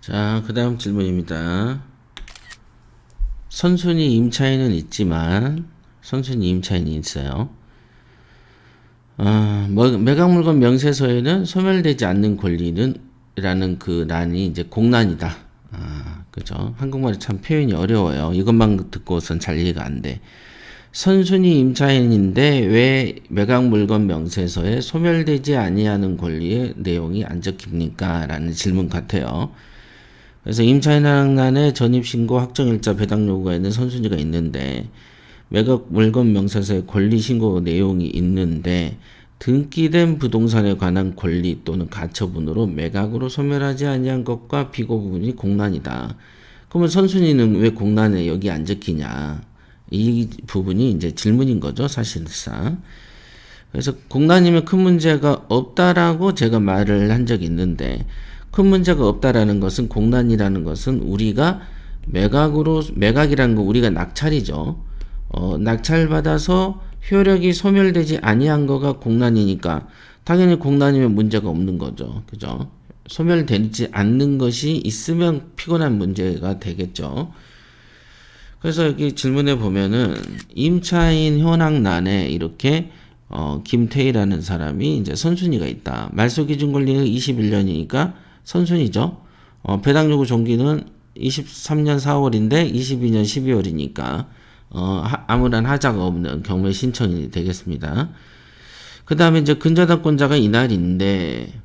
자, 그 다음 질문입니다. 선순위 임차인은 있지만, 선순위 임차인이 있어요. 아, 뭐, 매각 물건 명세서에는 소멸되지 않는 권리는, 라는 그 난이 이제 공난이다. 아, 그죠. 한국말이 참 표현이 어려워요. 이것만 듣고선 잘 이해가 안 돼. 선순위 임차인인데 왜 매각 물건 명세서에 소멸되지 아니하는 권리의 내용이 안 적힙니까? 라는 질문 같아요. 그래서 임차인항란에 전입신고 확정일자 배당 요구가 있는 선순위가 있는데 매각 물건 명세서에 권리 신고 내용이 있는데 등기된 부동산에 관한 권리 또는 가처분으로 매각으로 소멸하지 아니한 것과 비고 부분이 공란이다. 그러면 선순위는 왜 공란에 여기 안 적히냐? 이 부분이 이제 질문인 거죠, 사실상. 그래서 공란이면 큰 문제가 없다라고 제가 말을 한 적이 있는데 큰 문제가 없다라는 것은 공란이라는 것은 우리가 매각으로 매각이라는 거 우리가 낙찰이죠. 어, 낙찰받아서 효력이 소멸되지 아니한 거가 공란이니까 당연히 공란이면 문제가 없는 거죠. 그죠? 소멸되지 않는 것이 있으면 피곤한 문제가 되겠죠. 그래서 여기 질문에 보면은 임차인 현황란에 이렇게 어, 김태희라는 사람이 이제 선순위가 있다. 말소 기준 권리는 21년이니까 선순위죠. 어, 배당 요구 종기는 23년 4월인데 22년 12월이니까 어, 하, 아무런 하자가 없는 경매 신청이 되겠습니다. 그 다음에 이제 근저당권자가 이날인데,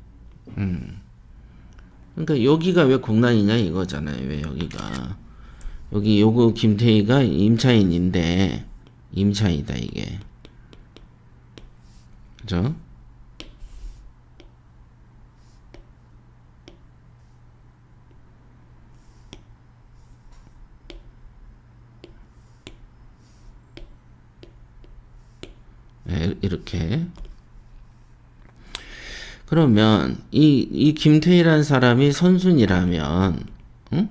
음. 그러니까 여기가 왜 공란이냐 이거잖아요. 왜 여기가. 여기 요거 김태희가 임차인인데, 임차인이다, 이게. 그죠? 이렇게. 그러면 이, 이 김태희라는 사람이 선순이라면, 응?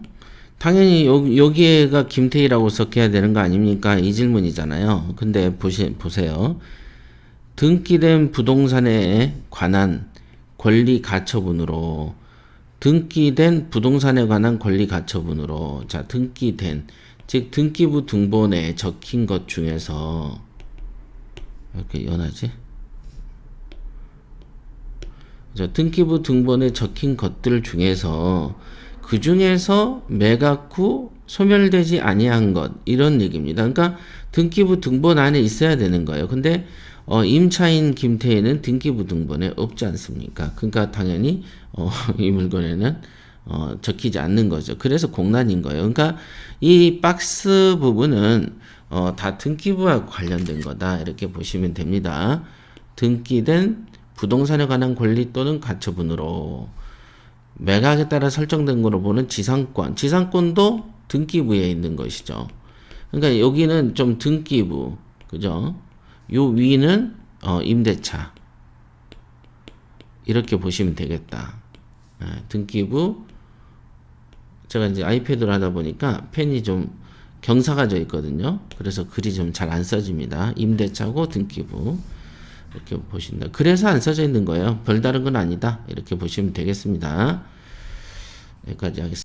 당연히 여, 여기에가 김태희라고 적혀야 되는 거 아닙니까? 이 질문이잖아요. 근데 보시, 보세요. 등기된 부동산에 관한 권리 가처분으로 등기된 부동산에 관한 권리 가처분으로 자 등기된 즉 등기부 등본에 적힌 것 중에서 이렇게 연하지? 자, 등기부 등본에 적힌 것들 중에서 그 중에서 매각 후 소멸되지 아니한 것 이런 얘기입니다. 그러니까 등기부 등본 안에 있어야 되는 거예요. 근데 어, 임차인 김태희는 등기부 등본에 없지 않습니까? 그러니까 당연히 어, 이 물건에는 어, 적히지 않는 거죠. 그래서 공란인 거예요. 그러니까 이 박스 부분은 어, 다 등기부와 관련된 거다 이렇게 보시면 됩니다. 등기된 부동산에 관한 권리 또는 가처분으로 매각에 따라 설정된 거로 보는 지상권, 지상권도 등기부에 있는 것이죠. 그러니까 여기는 좀 등기부, 그죠? 요 위는 어, 임대차 이렇게 보시면 되겠다. 예, 등기부 제가 이제 아이패드로 하다 보니까 펜이 좀 경사가 져 있거든요. 그래서 글이 좀 잘 안 써집니다. 임대차고 등기부 이렇게 보신다. 그래서 안 써져 있는 거예요. 별다른 건 아니다. 이렇게 보시면 되겠습니다. 여기까지 하겠습니다.